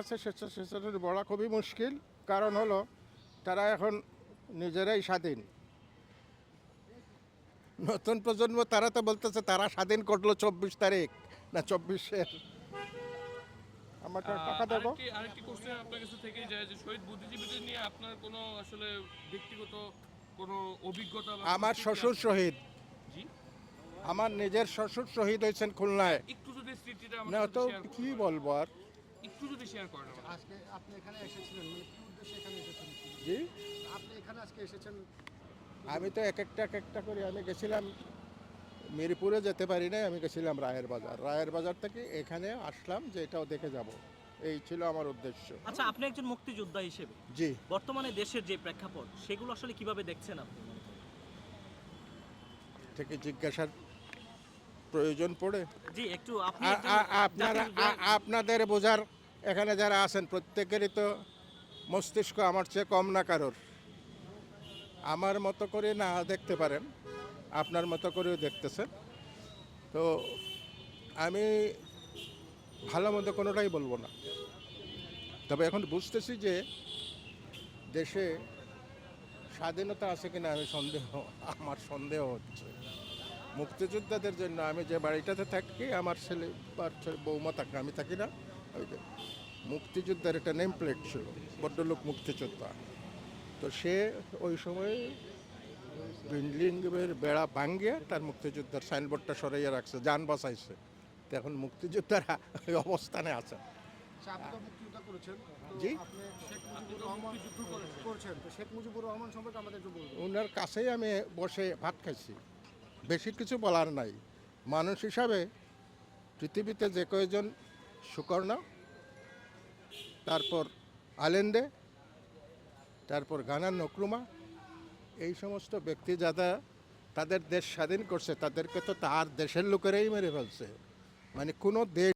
আছে স্বেচ্ছাসেচনের বলা খুবই মুশকিল। কারণ হলো তারা এখন নিজেরাই স্বাধীন। নতুন প্রজন্ম তারা তো বলতেছে তারা স্বাধীন করল চব্বিশ তারিখ না চব্বিশের। আমার টাকা দেবো। আরেকটি আরেকটি কোশ্চেন আপনার কাছে থেকেই যায় যে শহীদ বুদ্ধিজীবীদের নিয়ে আপনার কোনো আসলে ব্যক্তিগত কোনো অভিজ্ঞতা আমার শ্বশুর শহীদ। আমার নিজের শ্বশুর শহীদ হয়েছেন খুলনায়। একটু যদি স্মৃতিটা না তো কি বলব আর? একটু যদি শেয়ার করেন আমাদের। আজকে আপনি এখানে এসেছিলেন মানে কি উদ্দেশ্যে এখানে এসেছেন জি? আপনি এখানে আজকে এসেছেন? আমি তো এক একটা এক একটা করে আমি গেছিলাম মিরপুরে যেতে পারি নাই আমি গেছিলাম রায়ের বাজার। রায়ের বাজার থেকে এখানে আসলাম যে এটাও দেখে যাব। এই ছিল আমার উদ্দেশ্য। আচ্ছা আপনি একজন মুক্তিযোদ্ধা হিসেবে। জি। বর্তমানে দেশের যে প্রেক্ষাপট সেগুলো আসলে কীভাবে দেখছেন আপনি? থেকে জিজ্ঞাসার প্রয়োজন পড়ে। জি একটু আপনারা আপনাদের বোঝার এখানে যারা আছেন প্রত্যেকেরই তো মস্তিষ্ক আমার চেয়ে কম না কারোর। আমার মতো করে না দেখতে পারেন আপনার মতো করেও দেখতেছেন। তো আমি ভালো মন্দ কোনোটাই বলব না। তবে এখন বুঝতেছি যে দেশে স্বাধীনতা আছে কিনা আমি সন্দেহ আমার সন্দেহ হচ্ছে। মুক্তিযোদ্ধাদের জন্য আমি যে বাড়িটাতে থাকি আমার ছেলে বা বৌমা থাকে আমি থাকি না। ওই যে মুক্তিযোদ্ধার একটা নেম প্লেট ছিল বড্ডলোক মুক্তিযোদ্ধা। তো সে ওই সময় বিল্ডিংয়ের বেড়া ভাঙ্গিয়ে তার মুক্তিযোদ্ধার সাইনবোর্ডটা সরাইয়া রাখছে যান বাঁচাইছে। তো এখন মুক্তিযোদ্ধারা ওই অবস্থানে আছে। আচ্ছা, ওনার কাছেই আমি বসে ভাত খাইছি। বেশি কিছু বলার নাই। মানুষ হিসাবে পৃথিবীতে যে কয়েকজন সুকর্ণ তারপর আলেন্দে, তারপর গানার নকরুমা, এই সমস্ত ব্যক্তি যারা তাদের দেশ স্বাধীন করছে, তাদেরকে তো তার দেশের লোকেরাই মেরে ফেলছে। মানে কোনো দেশ